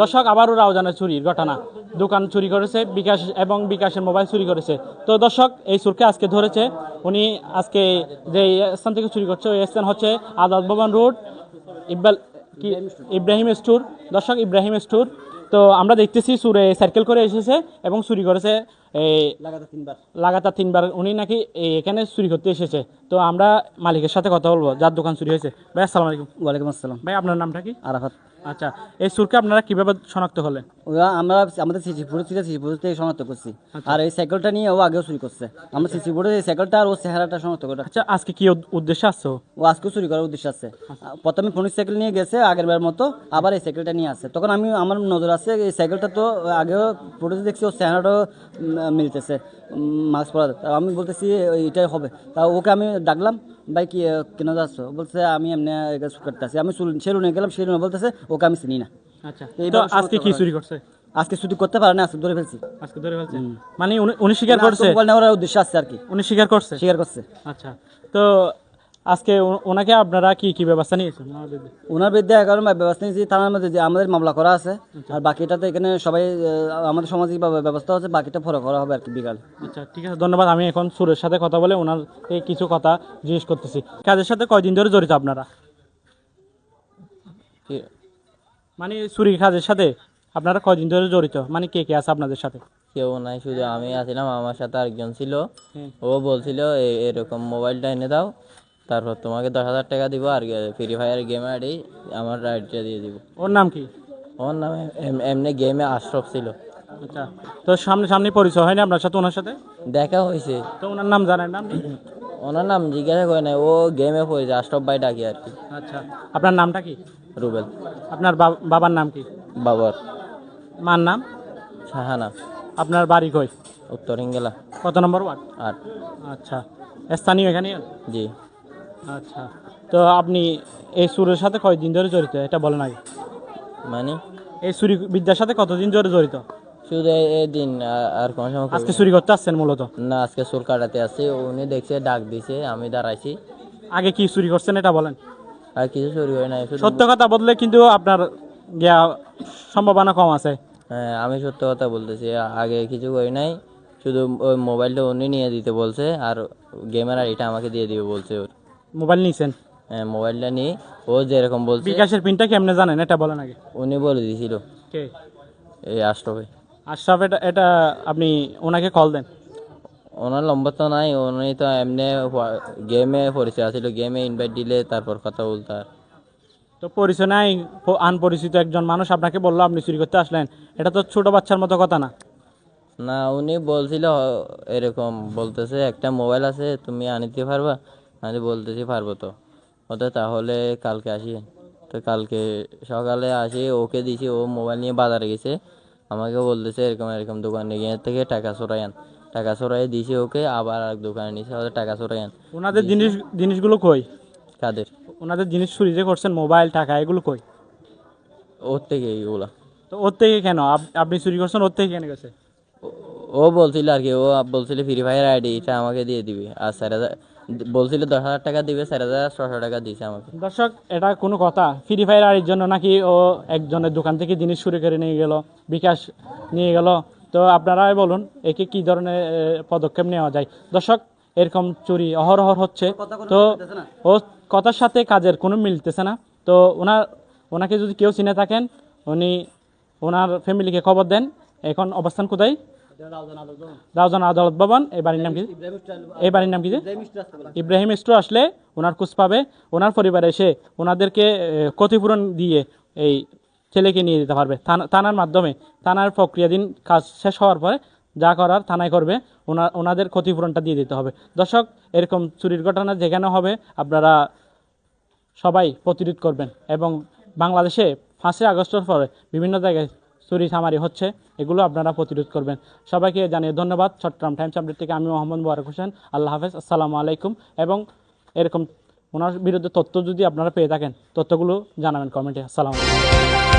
দর্শক, আবারও রাওজানের চুরির ঘটনা। দোকান চুরি করেছে, বিকাশ এবং বিকাশের মোবাইল চুরি করেছে। তো দর্শক, এই সুরকে আজকে ধরেছে, উনি আজকে যে স্থান থেকে চুরি করছে, ওই স্থান হচ্ছে আজাদ ভবন রোড ইকবাল কি, ইব্রাহিম স্টোর। দর্শক, ইব্রাহিম স্টোর। তো আমরা দেখতেছি সুরে সার্কেল করে এসেছে এবং চুরি করেছে লাগাতার তিনবার। উনি নাকি এখানে চুরি করতে এসেছে। তো আমরা মালিকের সাথে কথা বলব। যার দোকান চুরি হয়েছে। ভাই আসসালামু আলাইকুম। ওয়ালাইকুম আসসালাম। ভাই আপনার নামটা কি? আরাফাত। আচ্ছা এই চুরকে আপনারা কীভাবে শনাক্ত করলেন আমরা আমাদের সিসি ফুটেজ থেকে সিসি ফুটেজ থেকে শনাক্ত করছি। আর এই সাইকেলটা নিয়ে ও আগেও চুরি করছে। আমরা সিসি ফুটেজ এই সাইকেলটা আর ও চেহারাটা শনাক্ত করে আচ্ছা আজকে কি উদ- উদ্দেশ্যে আসছো? ও আজকেও চুরি করার উদ্দেশ্য আছে প্রথমে ফোনের সাইকেল নিয়ে গেছে আগের বার মতো আবার এই সাইকেলটা নিয়ে আসে তখন আমি আমার নজর আছে এই সাইকেলটা তো আগেও ফুটেজ দেখছি ও চেহারাটাও মিলতেছে মাস্ক পরা আমি বলতেছি এটাই হবে। তা ওকে আমি ডাকলাম ভাই কি কেন যাচ্ছ? বলছে আমি এমনি করতে আছি। আমি সেলুনে গেলাম সেলুনে বলতেছে ওকে আমি চিনি না। আচ্ছা। আজকে কি চুরি করছে? আজকে ছুটি করতে পারে না আজকে ধরে ফেলছি। আজকে ধরে ফেলছে? মানে উনি- উনি স্বীকার করছে? বল নেওয়ার উদ্দেশ্য আছে আর কি। উনি স্বীকার করছে? স্বীকার করছে। আচ্ছা। তো আজকে ওনাকে আপনারা কি কি ব্যবস্থা নিয়েছেন? ওনার বিরুদ্ধে? এগারো ব্যবস্থা নিয়েছি। থানার মধ্যে যে আমাদের মামলা করা আছে আর বাকিটা তো এখানে সবাই আমাদের সামাজিক ব্যবস্থা হচ্ছে বাকিটা পরে করা হবে আর কি বিকাল। আচ্ছা ঠিক আছে ধন্যবাদ। আমি এখন সুরের সাথে কথা বলে ওনার কিছু কথা জিজ্ঞেস করতেছি। কাজের সাথে কয়দিন ধরে জড়িত আপনারা? মানে চুরি কাজের সাথে আপনারা কয়দিন ধরে জড়িত? মানে কে কে আছে আপনাদের সাথে? কেউ নাই শুধু আমি আছিলাম আমার সাথে আরেকজন ছিল। ও বলছিল "এ- এরকম মোবাইলটা এনে দাও তারপর তোমাকে দশ হাজার টাকা দিব আর ফ্রি ফায়ার গেম আইডি আমার রাইডটা দিয়ে দিব। ওর নাম কি? ওর নামে এম- এমনি গেমে আশরফ ছিল। আচ্ছা তো সামনে সামনে পরিচয় হয়নি আপনার সাথে ওনার সাথে? দেখা হয়েছে। তো ওনার নাম জানেন নাম ওনার নাম জিজ্ঞাসা করে নাই ও গেমে পড়েছে আশরফ ভাই ডাকি আর কি। আচ্ছা আপনার নামটা কি? রুবেল। আপনার বাবার নাম কি? বাবার। মার নাম? শাহানা। আপনার বাড়ি কই? উত্তর হিঙ্গেলা। কত নম্বর ওয়ার্ড? আট। আচ্ছা স্থানীয় এখানে? জি। আচ্ছা। তো আপনি এই সুরের সাথে কয়দিন ধরে জড়িত? এটা বলেন আগে। মানে? এই চুরি বিদ্যার সাথে কতদিন ধরে জড়িত? শুধু দিন আর- কোনো সময় আজকে চুরি করতে আসছেন মূলত? না আজকে চুল কাটাতে আসছে। উনি দেখছে ডাক দিছে আমি দাঁড়াইছি। আগে কি চুরি করছেন এটা বলেন। আর কিছু চুরি হয় নাই সত্য কথা বদলে কিন্তু আপনার গিয়া সম্ভাবনা কম আছে। হ্যাঁ আমি সত্য কথা বলতেছি। আগে কিছু করি নাই। শুধু ওই মোবাইলটা উনি নিয়ে দিতে বলছে আর গেমের আইডিটা আমাকে দিয়ে দিবে বলছে ওর। মোবাইল নিয়েছেন হ্যাঁ মোবাইলটা নিয়ে ও যেরকম বলছে বিকাশের পিনটা কেমনে জানেন? এটা বলেন আগে। উনি বলে দিয়েছিল কে? এই আষ্টবে আশরাফ এটা এটা আপনি ওনাকে কল দেন। ওনার নম্বর তো নাই। উনি তো এমনি গেমে পরিচয় আছিল। গেমে ইনভাইট দিলে তারপর কথা বলতে আর। তো পরিচয় নাই। আনপরিচিত একজন মানুষ আপনাকে বলল আপনি চুরি করতে আসলেন। এটা তো ছোট বাচ্চার মতো কথা না। না উনি বলছিল এরকম বলতেছে একটা মোবাইল আছে তুমি আনিতে পারবা? আমি বলতেছি পারব তো। ওটা তাহলে কালকে আসি। তো কালকে সকালে আসি ওকে দিছি ও মোবাইল নিয়ে বাজারে গেছে। আমাকে বলতেছে এরকম এরকম দোকানে গিয়ে থেকে টাকা সরাই আন। টাকা সরাই দিছি ওকে আবার আর দোকানে নিছে ওদের টাকা সরাই আন। ওনাদের জিনিস জিনিসগুলো কই? কাদের? ওনাদের জিনিস চুরি যে করছেন মোবাইল টাকা এগুলো কই? ওর থেকে এইগুলা তো ওর থেকে কেন? আপ- আপনি চুরি করছেন ওর থেকে কেন গেছে? ও- বলছিল আর কি ও বলছিল ফ্রি ফায়ার আইডি এটা আমাকে দিয়ে দিবি। আর স্যার বলছিল দশ হাজার টাকা দিবে চার হাজার ছশো টাকা দিছে আমাকে। দর্শক এটা কোনো কথা। ফ্রি ফায়ার আড়ির জন্য নাকি ও একজনের দোকান থেকে জিনিস শুরু করে নিয়ে গেল বিকাশ নিয়ে গেল। তো আপনারাই বলুন একে কি ধরনের পদক্ষেপ নেওয়া যায়? দর্শক এরকম চুরি অহরহ হচ্ছে। তো ও কথার সাথে কাজের কোনো মিলতেছে না। তো ওনার ওনাকে যদি কেউ চিনে থাকেন উনি ওনার ফ্যামিলিকে খবর দেন। এখন অবস্থান কোথায়? রাউজান আদালত ভবন, এই বাড়ির নাম কি? এই বাড়ির নাম কি যে? ইব্রাহিম স্টোর আসলে ওনার খোঁজ পাবে, ওনার পরিবার এসে ওনাদেরকে ক্ষতিপূরণ দিয়ে এই ছেলেকে নিয়ে যেতে পারবে। থানা- থানার মাধ্যমে, থানার প্রক্রিয়াধীন কাজ শেষ হওয়ার পরে যা করার থানায় করবে, ওনা, ওনাদের ক্ষতিপূরণটা দিয়ে দিতে হবে। দর্শক, এরকম চুরির ঘটনা যেখানে হবে, আপনারা সবাই প্রতিরোধ করবেন এবং বাংলাদেশে পাঁচই আগস্টের পরে বিভিন্ন জায়গায় চুরি সামারি হচ্ছে, এগুলো আপনারা প্রতিরোধ করবেন। সবাইকে জানিয়ে ধন্যবাদ। চট্টগ্রাম টাইমস আপডেট থেকে আমি মোহাম্মদ মোবারক হোসেন। আল্লাহ হাফেজ। আসসালামু আলাইকুম। এবং এরকম ওনার বিরুদ্ধে তথ্য যদি আপনারা পেয়ে থাকেন, তথ্যগুলো জানাবেন কমেন্টে। আসসালামু আলাইকুম।